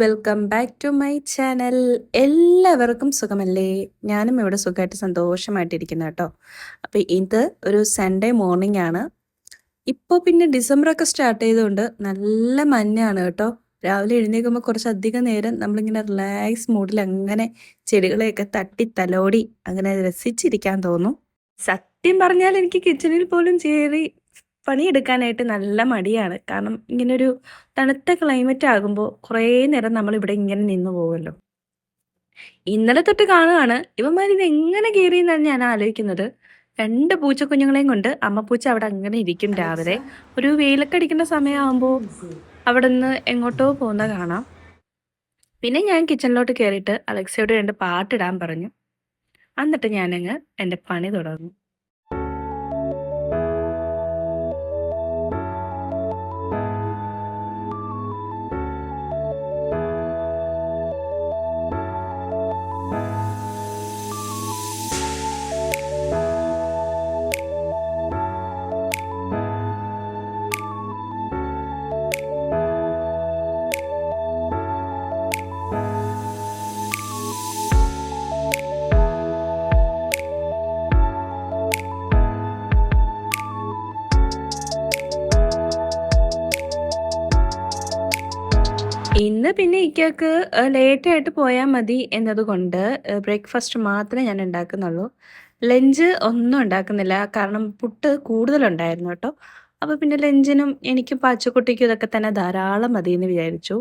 Welcome back to my channel എല്ലാവർക്കും സുഖമല്ലേ? ഞാനും ഇവിടെ സുഖമായിട്ട് സന്തോഷമായിട്ടിരിക്കുന്നു കേട്ടോ. അപ്പോൾ ഇത് ഒരു സൺഡേ മോർണിംഗ് ആണ്. ഇപ്പോൾ പിന്നെ ഡിസംബറൊക്കെ സ്റ്റാർട്ട് ചെയ്തുകൊണ്ട് നല്ല മഞ്ഞാണ് കേട്ടോ. രാവിലെ എഴുന്നേൽക്കുമ്പോൾ കുറച്ചധികം നേരം നമ്മളിങ്ങനെ റിലാക്സ് മൂഡിൽ അങ്ങനെ ചെടികളെയൊക്കെ തട്ടി തലോടി അങ്ങനെ രസിച്ചിരിക്കാൻ തോന്നും. സത്യം പറഞ്ഞാൽ എനിക്ക് കിച്ചണിൽ പോലും കയറി പണിയെടുക്കാനായിട്ട് നല്ല മടിയാണ്. കാരണം ഇങ്ങനൊരു തണുത്ത ക്ലൈമറ്റ് ആകുമ്പോൾ കുറേ നേരം നമ്മൾ ഇവിടെ ഇങ്ങനെ നിന്നു പോകുമല്ലോ ഇന്നലെ തൊട്ട് കാണുകയാണ് ഇവന്മാർ ഇത് എങ്ങനെ കയറിയെന്നാണ് ഞാൻ ആലോചിക്കുന്നത്. രണ്ട് പൂച്ചക്കുഞ്ഞുങ്ങളെയും കൊണ്ട് അമ്മ പൂച്ച അവിടെ അങ്ങനെ ഇരിക്കും രാവിലെ. ഒരു വെയിലൊക്കെ അടിക്കുന്ന സമയമാകുമ്പോൾ അവിടെ നിന്ന് എങ്ങോട്ടോ പോകുന്ന കാണാം. പിന്നെ ഞാൻ കിച്ചണിലോട്ട് കയറിയിട്ട് അലക്സയോട് രണ്ട് പാട്ടിടാൻ പറഞ്ഞു. എന്നിട്ട് ഞാനങ്ങ് എന്റെ പണി തുടർന്നു. ഇന്ന് പിന്നെ ഇക്കക്ക് ലേറ്റ് ആയിട്ട് പോയാൽ മതി എന്നതുകൊണ്ട് ബ്രേക്ക്ഫാസ്റ്റ് മാത്രമേ ഞാൻ ഉണ്ടാക്കുന്നുള്ളൂ. ലഞ്ച് ഒന്നും ഉണ്ടാക്കുന്നില്ല. കാരണം പുട്ട് കൂടുതലുണ്ടായിരുന്നു കേട്ടോ. അപ്പോൾ പിന്നെ ലഞ്ചിനും എനിക്കും പാച്ചക്കുട്ടിക്കും ഇതൊക്കെ തന്നെ ധാരാളം മതി എന്ന് വിചാരിച്ചു.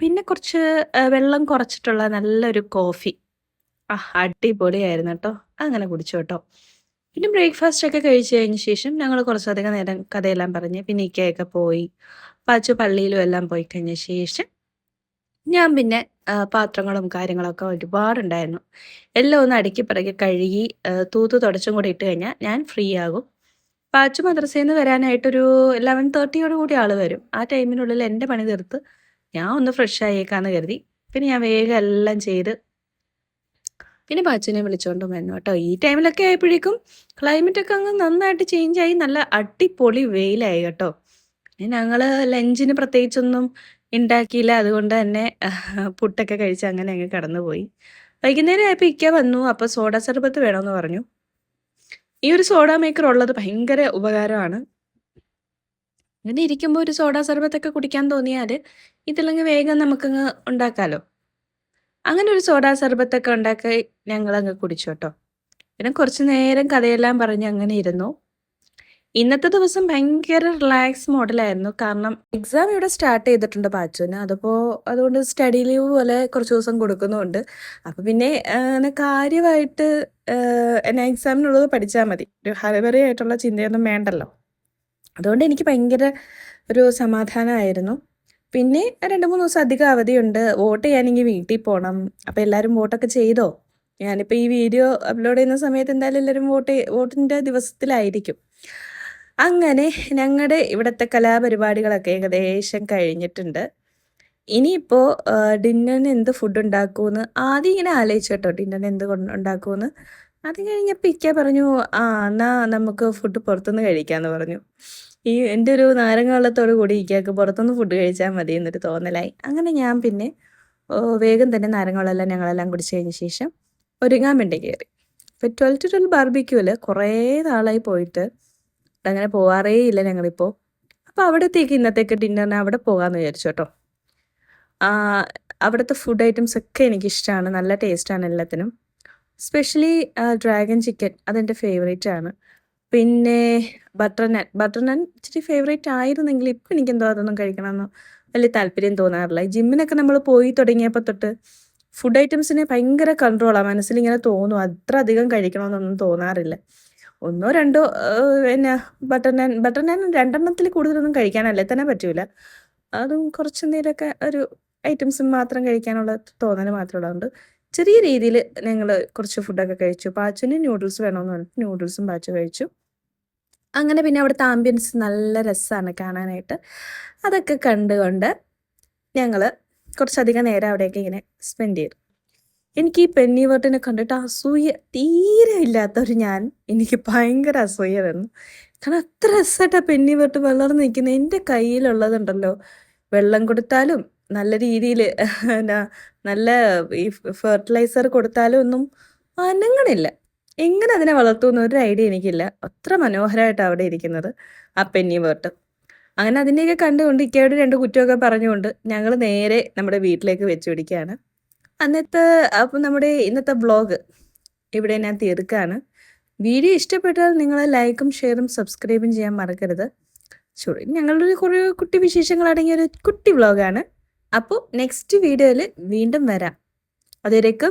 പിന്നെ കുറച്ച് വെള്ളം കുറച്ചിട്ടുള്ള നല്ലൊരു കോഫി. ആ അടിപൊളിയായിരുന്നു കേട്ടോ. അങ്ങനെ കുടിച്ചു കേട്ടോ. പിന്നെ ബ്രേക്ക്ഫാസ്റ്റ് ഒക്കെ കഴിച്ചു കഴിഞ്ഞ ശേഷം ഞങ്ങൾ കുറച്ചധികം നേരം കഥയെല്ലാം പറഞ്ഞ് പിന്നെ ഇക്കയൊക്കെ പോയി. പാച്ചു പള്ളിയിലും എല്ലാം പോയി കഴിഞ്ഞ ശേഷം ഞാൻ പിന്നെ പാത്രങ്ങളും കാര്യങ്ങളൊക്കെ ഒരുപാടുണ്ടായിരുന്നു. എല്ലാം ഒന്ന് അടുക്കി പിറകെ കഴുകി തൂത്ത് തുടച്ചും കൂടി ഇട്ട് കഴിഞ്ഞാൽ ഞാൻ ഫ്രീ ആകും. പാച്ചു മദ്രസയിൽ നിന്ന് വരാനായിട്ടൊരു ലെവൻ തേർട്ടിയോട് കൂടി ആൾ വരും. ആ ടൈമിനുള്ളിൽ എന്റെ പണി തീർത്ത് ഞാൻ ഒന്ന് ഫ്രഷ് ആയേക്കാന്ന് കരുതി. പിന്നെ ഞാൻ വേഗം എല്ലാം ചെയ്ത് പിന്നെ പാച്ചുവിനെ വിളിച്ചുകൊണ്ട് വന്നു കേട്ടോ. ഈ ടൈമിലൊക്കെ ആയപ്പോഴേക്കും ക്ലൈമറ്റൊക്കെ അങ്ങ് നന്നായിട്ട് ചേഞ്ച് ആയി. നല്ല അടിപൊളി വെയിലായി കേട്ടോ. പിന്നെ ഞങ്ങൾ ലഞ്ചിന് പ്രത്യേകിച്ചൊന്നും ഉണ്ടാക്കിയില്ല അതുകൊണ്ട് തന്നെ പുട്ടൊക്കെ കഴിച്ച് അങ്ങനെ അങ്ങ് കടന്നുപോയി. വൈകുന്നേരം ആയപ്പോൾ ഇക്ക വന്നു. അപ്പോൾ സോഡ സർബത്ത് വേണമെന്ന് പറഞ്ഞു. ഈ ഒരു സോഡ മേക്കർ ഉള്ളത് ഭയങ്കര ഉപകാരമാണ്. അങ്ങനെ ഇരിക്കുമ്പോൾ ഒരു സോഡ സർബത്തൊക്കെ കുടിക്കാൻ തോന്നിയാൽ ഇതില്ലെങ്കിൽ വേഗം നമുക്കങ്ങ് ഉണ്ടാക്കാമല്ലോ അങ്ങനെ ഒരു സോഡ സർബത്തൊക്കെ ഉണ്ടാക്കി ഞങ്ങളങ്ങ് കുടിച്ചു കേട്ടോ. പിന്നെ കുറച്ച് നേരം കഥയെല്ലാം പറഞ്ഞ് അങ്ങനെ ഇരുന്നു. ഇന്നത്തെ ദിവസം ഭയങ്കര റിലാക്സ് മോഡലായിരുന്നു. കാരണം എക്സാം ഇവിടെ സ്റ്റാർട്ട് ചെയ്തിട്ടുണ്ട് പാച്ചുവിന്. അതിപ്പോൾ അതുകൊണ്ട് സ്റ്റഡി ലീവ് പോലെ കുറച്ച് ദിവസം കൊടുക്കുന്നുണ്ട്. അപ്പോൾ പിന്നെ കാര്യമായിട്ട് എന്നെ എക്സാമിനുള്ളത് പഠിച്ചാൽ മതി. ഒരു ഹറിബറി ആയിട്ടുള്ള ചിന്തയൊന്നും വേണ്ടല്ലോ. അതുകൊണ്ട് എനിക്ക് ഭയങ്കര ഒരു സമാധാനമായിരുന്നു പിന്നെ രണ്ട് മൂന്ന് ദിവസം അധികം അവധിയുണ്ട്. വോട്ട് ചെയ്യാനെങ്കിൽ വീട്ടിൽ പോകണം അപ്പോൾ എല്ലാവരും വോട്ടൊക്കെ ചെയ്തോ? ഞാനിപ്പോൾ ഈ വീഡിയോ അപ്ലോഡ് ചെയ്യുന്ന സമയത്ത് എന്തായാലും എല്ലാവരും വോട്ട് വോട്ടിന്റെ ദിവസത്തിലായിരിക്കും. അങ്ങനെ ഞങ്ങളുടെ ഇവിടുത്തെ കലാപരിപാടികളൊക്കെ ഏകദേശം കഴിഞ്ഞിട്ടുണ്ട്. ഇനിയിപ്പോൾ ഡിന്നറിന് എന്ത് ഫുഡ് ഉണ്ടാക്കുമെന്ന് ആദ്യം ഇങ്ങനെ ആലോചിച്ചു കേട്ടോ. ഡിന്നറിന് എന്ത് ഉണ്ടാക്കുമെന്ന് അത് കഴിഞ്ഞപ്പോൾ ഇക്ക പറഞ്ഞു ആ എന്നാ നമുക്ക് ഫുഡ് പുറത്തുനിന്ന് കഴിക്കാമെന്ന് പറഞ്ഞു. ഈ എന്റെ ഒരു നാരങ്ങ വെള്ളത്തോട് കൂടി ഇക്കയ്ക്ക് പുറത്തുനിന്ന് ഫുഡ് കഴിച്ചാൽ മതി എന്നൊരു തോന്നലായി. അങ്ങനെ ഞാൻ പിന്നെ വേഗം തന്നെ നാരങ്ങ വെള്ളമെല്ലാം ഞങ്ങളെല്ലാം കുടിച്ചു കഴിഞ്ഞ ശേഷം ഒരുങ്ങാൻ വേണ്ടി കയറി. അപ്പോൾ ട്വൽവ് ടു ട്വൽവ് ബാർബിക്യൂവിൽ കുറേ നാളായി പോയിട്ട് അങ്ങനെ പോകാറേ ഇല്ല ഞങ്ങളിപ്പോൾ അപ്പോൾ അവിടത്തേക്ക് ഇന്നത്തേക്ക് ഡിന്നറിന് അവിടെ പോകാമെന്ന് വിചാരിച്ചു കേട്ടോ. അവിടുത്തെ ഫുഡ് ഐറ്റംസ് ഒക്കെ എനിക്കിഷ്ടമാണ് നല്ല ടേസ്റ്റാണ് എല്ലാത്തിനും. സ്പെഷ്യലി ഡ്രാഗൺ ചിക്കൻ അതെന്റെ ഫേവറേറ്റ് ആണ്. പിന്നെ ബട്ടർ നാൻ ബട്ടർ നാൻ ഇച്ചിരി ഫേവറേറ്റ് ആയിരുന്നെങ്കിൽ ഇപ്പം എനിക്കെന്തോ അതൊന്നും കഴിക്കണമെന്ന് വലിയ താല്പര്യം തോന്നാറില്ല. ജിമ്മിനൊക്കെ നമ്മൾ പോയി തുടങ്ങിയപ്പോൾ തൊട്ട് ഫുഡ് ഐറ്റംസിനെ ഭയങ്കര കൺട്രോളാണ് മനസ്സിലിങ്ങനെ തോന്നും അത്ര അധികം കഴിക്കണമെന്നൊന്നും തോന്നാറില്ല. ഒന്നോ രണ്ടോ പിന്നെ ബട്ടർ നാൻ ബട്ടർ നാൻ രണ്ടെണ്ണത്തിൽ കൂടുതലൊന്നും കഴിക്കാനല്ലേ തന്നെ പറ്റൂല. അതും കുറച്ച് നേരമൊക്കെ ഒരു ഐറ്റംസ് മാത്രം കഴിക്കാനുള്ള തോന്നൽ മാത്രമേ ഉള്ളതുകൊണ്ട് ചെറിയ രീതിയിൽ ഞങ്ങൾ കുറച്ച് ഫുഡൊക്കെ കഴിച്ചു. പാച്ചുവിന് ന്യൂഡിൽസ് വേണമെന്ന് പറഞ്ഞിട്ട് ന്യൂഡിൽസും പാച്ചു കഴിച്ചു. അങ്ങനെ പിന്നെ അവിടുത്തെ ആംബിയൻസ് നല്ല രസമാണ് കാണാനായിട്ട്. അതൊക്കെ കണ്ടുകൊണ്ട് ഞങ്ങൾ കുറച്ചധികം നേരം അവിടെയൊക്കെ ഇങ്ങനെ സ്പെൻഡ് ചെയ്തു. എനിക്ക് ഈ പെണ്ണി വേർട്ടിനെ കണ്ടിട്ട് അസൂയ തീരെ ഇല്ലാത്തൊരു ഞാൻ. എനിക്ക് ഭയങ്കര അസൂയ വന്നു കാരണം അത്ര രസമായിട്ടാണ് പെണ്ണി വേർട്ട് വളർന്ന് നിൽക്കുന്നത് എന്റെ കയ്യിലുള്ളതുണ്ടല്ലോ. വെള്ളം കൊടുത്താലും നല്ല രീതിയിൽ എന്നാ നല്ല ഈ ഫെർട്ടിലൈസർ കൊടുത്താലും ഒന്നും അനങ്ങണില്ല. എങ്ങനെ അതിനെ വളർത്തുമെന്ന് ഒരു ഐഡിയ എനിക്കില്ല. അത്ര മനോഹരമായിട്ടാണ് അവിടെ ഇരിക്കുന്നത് ആ പെന്നി വേർട്ട് അങ്ങനെ അതിനെയൊക്കെ കണ്ടുകൊണ്ട് ഇക്കയോട് രണ്ട് കുറ്റമൊക്കെ പറഞ്ഞുകൊണ്ട് ഞങ്ങൾ നേരെ നമ്മുടെ വീട്ടിലേക്ക് വെച്ചു പിടിക്കുകയാണ്. അന്നത്തെ അപ്പം നമ്മുടെ ഇന്നത്തെ ബ്ലോഗ് ഇവിടെ ഞാൻ തീർക്കുകയാണ് വീഡിയോ ഇഷ്ടപ്പെട്ടാൽ നിങ്ങൾ ലൈക്കും ഷെയറും സബ്സ്ക്രൈബും ചെയ്യാൻ മറക്കരുത്. സോറി ഞങ്ങളുടെ കുറേ കുട്ടി വിശേഷങ്ങൾ അടങ്ങിയ ഒരു കുട്ടി വ്ളോഗാണ് അപ്പോൾ നെക്സ്റ്റ് വീഡിയോയിൽ വീണ്ടും വരാം. അതുവരേക്കും